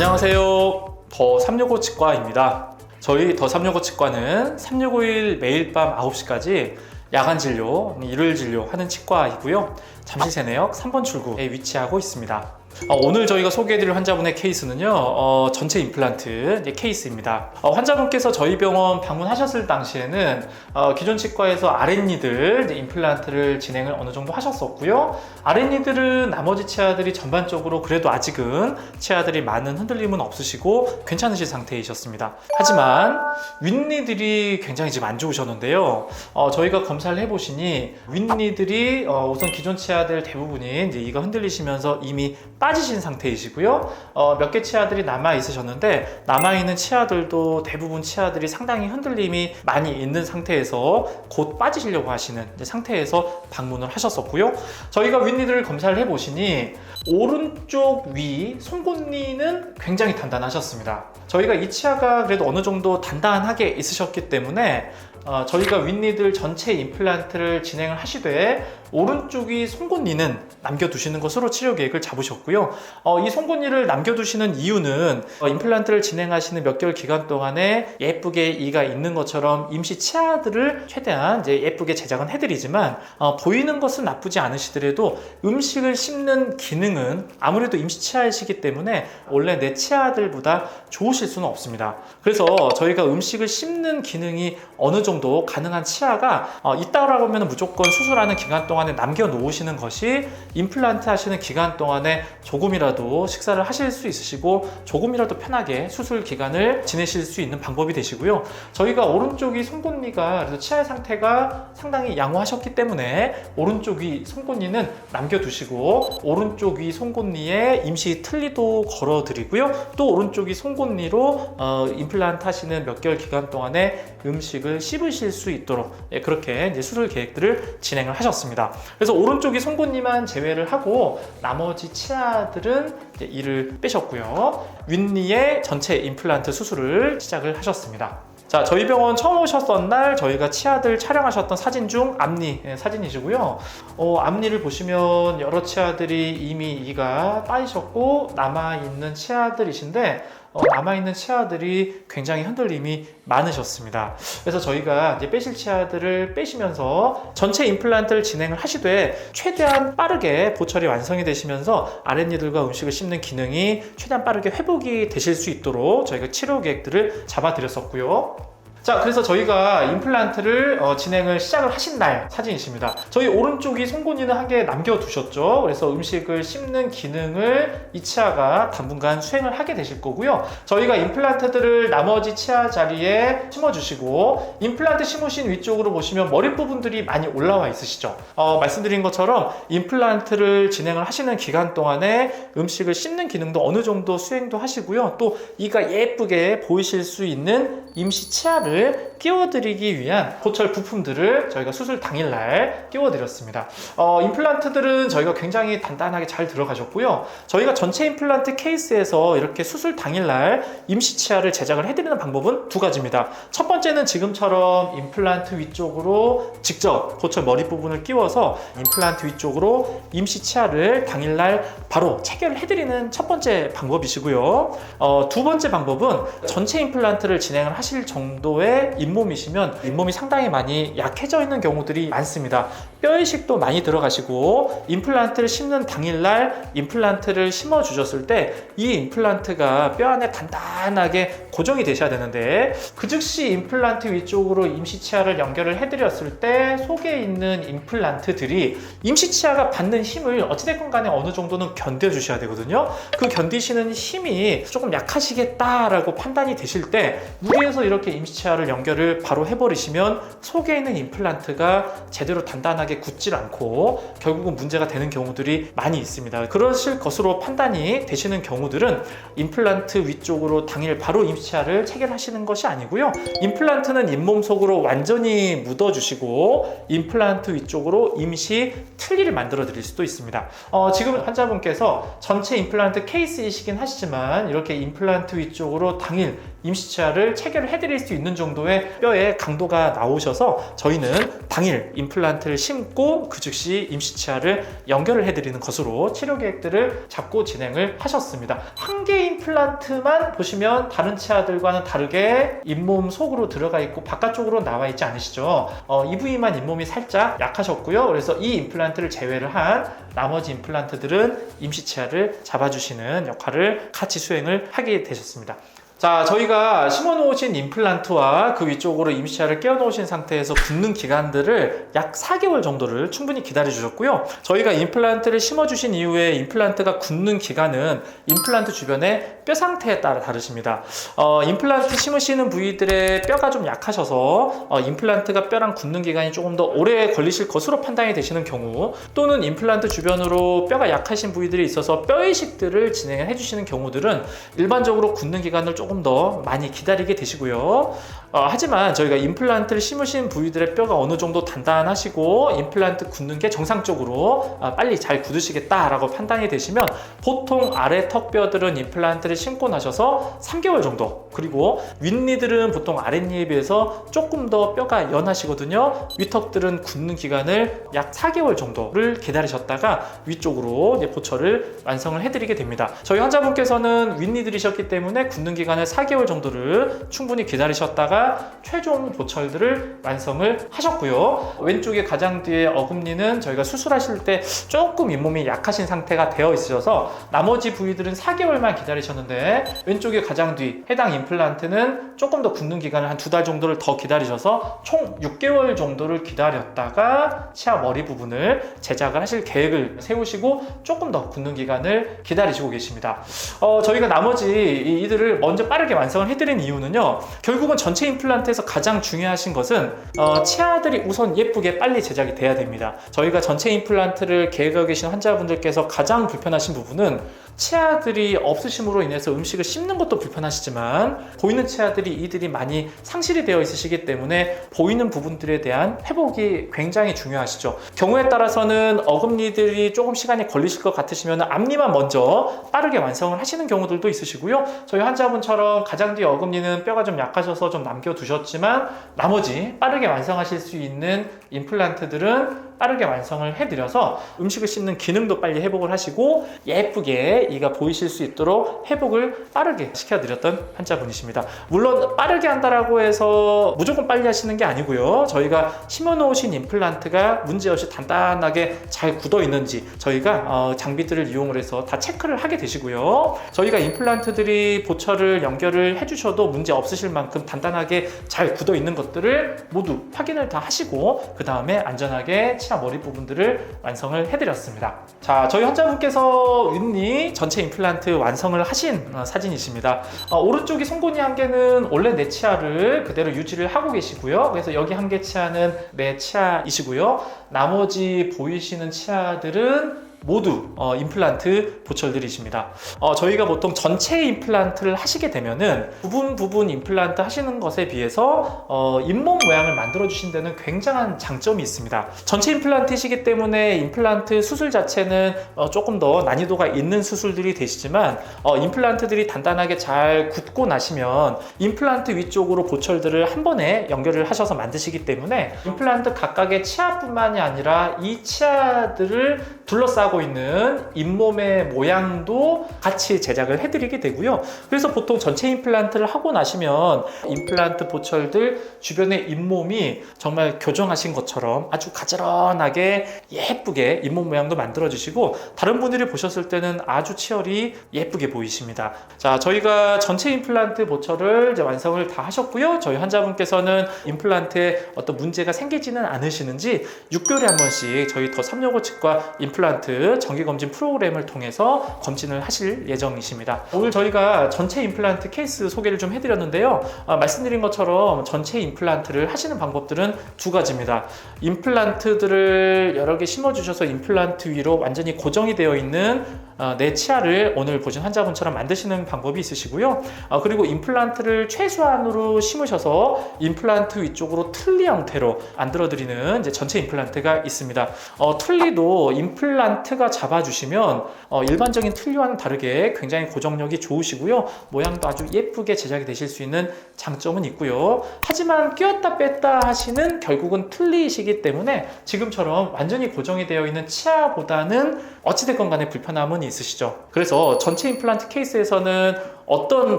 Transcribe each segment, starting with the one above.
안녕하세요. 더 365 치과입니다. 저희 더 365 치과는 3651 매일 밤 9시까지 야간 진료, 일요일 진료 하는 치과이고요. 잠실 세내역 3번 출구에 위치하고 있습니다. 어, 오늘 저희가 소개해드릴 환자분의 케이스는요, 어, 전체 임플란트 케이스입니다. 어, 환자분께서 저희 병원 방문하셨을 당시에는 어, 기존 치과에서 아랫니들 임플란트를 진행을 어느 정도 하셨었고요. 아랫니들은 나머지 치아들이 전반적으로 그래도 아직은 치아들이 많은 흔들림은 없으시고 괜찮으신 상태이셨습니다. 하지만 윗니들이 굉장히 지금 안 좋으셨는데요. 어, 저희가 검사를 해보시니 윗니들이 어, 우선 기존 치아들 대부분이 이제 이가 흔들리시면서 이미 빠 지신 상태이시고요. 어, 몇 개 치아들이 남아 있으셨는데 남아 있는 치아들도 대부분 치아들이 상당히 흔들림이 많이 있는 상태에서 곧 빠지시려고 하시는 상태에서 방문을 하셨었고요. 저희가 윗니들을 검사를 해 보시니 오른쪽 위 송곳니는 굉장히 단단하셨습니다. 저희가 이 치아가 그래도 어느 정도 단단하게 있으셨기 때문에 어, 저희가 윗니들 전체 임플란트를 진행을 하시되 오른쪽이 송곳니는 남겨두시는 것으로 치료 계획을 잡으셨고요. 어, 이 송곳니를 남겨두시는 이유는 어, 임플란트를 진행하시는 몇 개월 기간 동안에 예쁘게 이가 있는 것처럼 임시 치아들을 최대한 이제 예쁘게 제작은 해드리지만 어, 보이는 것은 나쁘지 않으시더라도 음식을 씹는 기능은 아무래도 임시 치아이시기 때문에 원래 내 치아들보다 좋으실 수는 없습니다. 그래서 저희가 음식을 씹는 기능이 어느 정도 가능한 치아가 어, 있다고 하면 무조건 수술하는 기간 동안 에 남겨놓으시는 것이 임플란트 하시는 기간 동안에 조금이라도 식사를 하실 수 있으시고 조금이라도 편하게 수술 기간을 지내실 수 있는 방법이 되시고요. 저희가 오른쪽이 송곳니가 그래서 치아의 상태가 상당히 양호하셨기 때문에 오른쪽이 송곳니는 남겨두시고 오른쪽 위 송곳니에 임시 틀니도 걸어드리고요. 또 오른쪽이 송곳니로 어, 임플란트 하시는 몇 개월 기간 동안에 음식을 씹으실 수 있도록 예, 그렇게 이제 수술 계획들을 진행을 하셨습니다. 그래서 오른쪽이 송곳니만 제외를 하고 나머지 치아들은 이를 빼셨고요. 윗니의 전체 임플란트 수술을 시작을 하셨습니다. 자, 저희 병원 처음 오셨던 날 저희가 치아들 촬영하셨던 사진 중 앞니 예, 사진이시고요. 어, 앞니를 보시면 여러 치아들이 이미 이가 빠지셨고 남아 있는 치아들이신데 어, 남아있는 치아들이 굉장히 흔들림이 많으셨습니다. 그래서 저희가 이제 빼실 치아들을 빼시면서 전체 임플란트를 진행을 하시되 최대한 빠르게 보철이 완성이 되시면서 아랫니들과 음식을 씹는 기능이 최대한 빠르게 회복이 되실 수 있도록 저희가 치료 계획들을 잡아드렸었고요. 자, 그래서 저희가 임플란트를 어, 진행을 시작을 하신 날 사진이십니다. 저희 오른쪽이 송곳니는 한 개 남겨두셨죠. 그래서 음식을 씹는 기능을 이 치아가 당분간 수행을 하게 되실 거고요. 저희가 임플란트들을 나머지 치아 자리에 심어주시고 임플란트 심으신 위쪽으로 보시면 머리 부분들이 많이 올라와 있으시죠. 어, 말씀드린 것처럼 임플란트를 진행을 하시는 기간 동안에 음식을 씹는 기능도 어느 정도 수행도 하시고요. 또 이가 예쁘게 보이실 수 있는 임시 치아를 끼워드리기 위한 보철 부품들을 저희가 수술 당일날 끼워드렸습니다. 어, 임플란트들은 저희가 굉장히 단단하게 잘 들어가셨고요. 저희가 전체 임플란트 케이스에서 이렇게 수술 당일날 임시 치아를 제작을 해드리는 방법은 두 가지입니다. 첫 번째는 지금처럼 임플란트 위쪽으로 직접 보철 머리 부분을 끼워서 임플란트 위쪽으로 임시 치아를 당일날 바로 체결을 해드리는 첫 번째 방법이시고요. 어, 두 번째 방법은 전체 임플란트를 진행을 하실 정도 의 잇몸이시면 잇몸이 상당히 많이 약해져 있는 경우들이 많습니다. 뼈 이식도 많이 들어가시고 임플란트를 심는 당일날 임플란트를 심어 주셨을 때 이 임플란트가 뼈 안에 단단하게 고정이 되셔야 되는데 그 즉시 임플란트 위쪽으로 임시치아를 연결을 해드렸을 때 속에 있는 임플란트들이 임시치아가 받는 힘을 어찌됐건 간에 어느 정도는 견뎌주셔야 되거든요. 그 견디시는 힘이 조금 약하시겠다라고 판단이 되실 때 무리해서 이렇게 임시치아를 연결을 바로 해버리시면 속에 있는 임플란트가 제대로 단단하게 굳질 않고 결국은 문제가 되는 경우들이 많이 있습니다. 그러실 것으로 판단이 되시는 경우들은 임플란트 위쪽으로 당일 바로 임시치아를 체결하시는 것이 아니고요. 임플란트는 잇몸 속으로 완전히 묻어주시고 임플란트 위쪽으로 임시 틀니를 만들어 드릴 수도 있습니다. 어, 지금 환자분께서 전체 임플란트 케이스이시긴 하시지만 이렇게 임플란트 위쪽으로 당일 임시치아를 체결을 해드릴 수 있는 정도의 뼈의 강도가 나오셔서 저희는 당일 임플란트를 심고 그 즉시 임시치아를 연결을 해드리는 것으로 치료 계획들을 잡고 진행을 하셨습니다. 한 개 임플란트만 보시면 다른 치아들과는 다르게 잇몸 속으로 들어가 있고 바깥쪽으로 나와 있지 않으시죠? 어, 이 부위만 잇몸이 살짝 약하셨고요. 그래서 이 임플란트를 제외를 한 나머지 임플란트들은 임시치아를 잡아주시는 역할을 같이 수행을 하게 되셨습니다. 자, 저희가 심어놓으신 임플란트와 그 위쪽으로 임시치아를 끼워놓으신 상태에서 굳는 기간들을 약 4개월 정도를 충분히 기다려주셨고요. 저희가 임플란트를 심어주신 이후에 임플란트가 굳는 기간은 임플란트 주변의 뼈 상태에 따라 다르십니다. 어, 임플란트 심으시는 부위들의 뼈가 좀 약하셔서 어, 임플란트가 뼈랑 굳는 기간이 조금 더 오래 걸리실 것으로 판단이 되시는 경우 또는 임플란트 주변으로 뼈가 약하신 부위들이 있어서 뼈 이식들을 진행을 해주시는 경우들은 일반적으로 굳는 기간을 조금 더 많이 기다리게 되시고요. 어, 하지만 저희가 임플란트를 심으신 부위들의 뼈가 어느 정도 단단하시고 임플란트 굳는 게 정상적으로 아, 빨리 잘 굳으시겠다라고 판단이 되시면 보통 아래 턱뼈들은 임플란트를 심고 나셔서 3개월 정도 그리고 윗니들은 보통 아랫니에 비해서 조금 더 뼈가 연하시거든요. 위턱들은 굳는 기간을 약 4개월 정도를 기다리셨다가 위쪽으로 보철을 완성을 해드리게 됩니다. 저희 환자분께서는 윗니들이셨기 때문에 굳는 기간을 4개월 정도를 충분히 기다리셨다가 최종 보철들을 완성을 하셨고요. 왼쪽에 가장 뒤에 어금니는 저희가 수술하실 때 조금 잇몸이 약하신 상태가 되어 있으셔서 나머지 부위들은 4개월만 기다리셨는데 왼쪽에 가장 뒤 해당 임플란트는 조금 더 굳는 기간을 한 두 달 정도를 더 기다리셔서 총 6개월 정도를 기다렸다가 치아 머리 부분을 제작을 하실 계획을 세우시고 조금 더 굳는 기간을 기다리시고 계십니다. 어, 저희가 나머지 이- 이들을 먼저 빠르게 완성을 해드린 이유는요. 결국은 전체 임플란트에서 가장 중요하신 것은 어, 치아들이 우선 예쁘게 빨리 제작이 돼야 됩니다. 저희가 전체 임플란트를 계획하고 계신 환자분들께서 가장 불편하신 부분은 치아들이 없으심으로 인해서 음식을 씹는 것도 불편하시지만 보이는 치아들이 이들이 많이 상실이 되어 있으시기 때문에 보이는 부분들에 대한 회복이 굉장히 중요하시죠. 경우에 따라서는 어금니들이 조금 시간이 걸리실 것 같으시면 앞니만 먼저 빠르게 완성을 하시는 경우들도 있으시고요. 저희 환자분처럼 가장 뒤 어금니는 뼈가 좀 약하셔서 좀 남겨두셨지만 나머지 빠르게 완성하실 수 있는 임플란트들은 빠르게 완성을 해드려서 음식을 씹는 기능도 빨리 회복을 하시고 예쁘게 이가 보이실 수 있도록 회복을 빠르게 시켜드렸던 환자분이십니다. 물론 빠르게 한다라고 해서 무조건 빨리 하시는 게 아니고요. 저희가 심어놓으신 임플란트가 문제없이 단단하게 잘 굳어 있는지 저희가 어, 장비들을 이용을 해서 다 체크를 하게 되시고요. 저희가 임플란트들이 보철을 연결을 해주셔도 문제 없으실 만큼 단단하게 잘 굳어 있는 것들을 모두 확인을 다 하시고 그 다음에 안전하게 치아 머리 부분들을 완성을 해드렸습니다. 자, 저희 환자분께서 윗니 전체 임플란트 완성을 하신 어, 사진이십니다. 어, 오른쪽이 송곳니 한 개는 원래 내 치아를 그대로 유지를 하고 계시고요. 그래서 여기 한 개 치아는 내 치아이시고요. 나머지 보이시는 치아들은 모두 어, 임플란트 보철들이십니다. 어, 저희가 보통 전체 임플란트를 하시게 되면은 부분 부분 임플란트 하시는 것에 비해서 어, 잇몸 모양을 만들어 주신 데는 굉장한 장점이 있습니다. 전체 임플란트이시기 때문에 임플란트 수술 자체는 어, 조금 더 난이도가 있는 수술들이 되시지만 어, 임플란트들이 단단하게 잘 굳고 나시면 임플란트 위쪽으로 보철들을 한 번에 연결을 하셔서 만드시기 때문에 임플란트 각각의 치아뿐만이 아니라 이 치아들을 둘러싸고 있는 잇몸의 모양도 같이 제작을 해드리게 되고요. 그래서 보통 전체 임플란트를 하고 나시면 임플란트 보철들 주변의 잇몸이 정말 교정하신 것처럼 아주 가지런하게 예쁘게 잇몸 모양도 만들어 주시고 다른 분들이 보셨을 때는 아주 치열이 예쁘게 보이십니다. 자, 저희가 전체 임플란트 보철을 이제 완성을 다 하셨고요. 저희 환자분께서는 임플란트에 어떤 문제가 생기지는 않으시는지 6개월에 한 번씩 저희 더365 치과 임플란트 정기 검진 프로그램을 통해서 검진을 하실 예정이십니다. 오늘 저희가 전체 임플란트 케이스 소개를 좀 해드렸는데요. 아, 말씀드린 것처럼 전체 임플란트를 하시는 방법들은 두 가지입니다. 임플란트들을 여러 개 심어주셔서 임플란트 위로 완전히 고정이 되어 있는 어, 내 치아를 오늘 보신 환자분처럼 만드시는 방법이 있으시고요. 어, 그리고 임플란트를 최소한으로 심으셔서 임플란트 위쪽으로 틀니 형태로 만들어드리는 전체 임플란트가 있습니다. 어, 틀니도 임플란트 마트가 잡아주시면 어, 일반적인 틀니와는 다르게 굉장히 고정력이 좋으시고요. 모양도 아주 예쁘게 제작이 되실 수 있는 장점은 있고요. 하지만 끼웠다 뺐다 하시는 결국은 틀니이시기 때문에 지금처럼 완전히 고정이 되어 있는 치아보다는 어찌됐건 간에 불편함은 있으시죠. 그래서 전체 임플란트 케이스에서는 어떤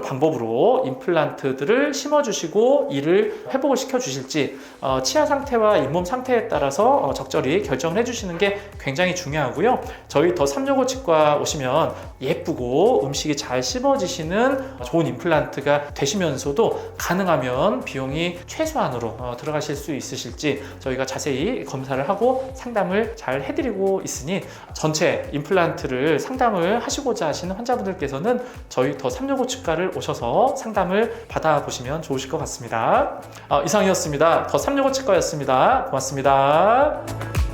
방법으로 임플란트들을 심어주시고 이를 회복을 시켜주실지 어, 치아 상태와 잇몸 상태에 따라서 어, 적절히 결정을 해주시는 게 굉장히 중요하고요. 저희 더365 치과 오시면 예쁘고 음식이 잘 씹어지시는 좋은 임플란트가 되시면서도 가능하면 비용이 최소한으로 어, 들어가실 수 있으실지 저희가 자세히 검사를 하고 상담을 잘 해드리고 있으니 전체 임플란트를 상담을 하시고자 하시는 환자분들께서는 저희 더365 치과를 오셔서 상담을 받아보시면 좋으실 것 같습니다. 어, 이상이었습니다. 더365 치과였습니다. 고맙습니다.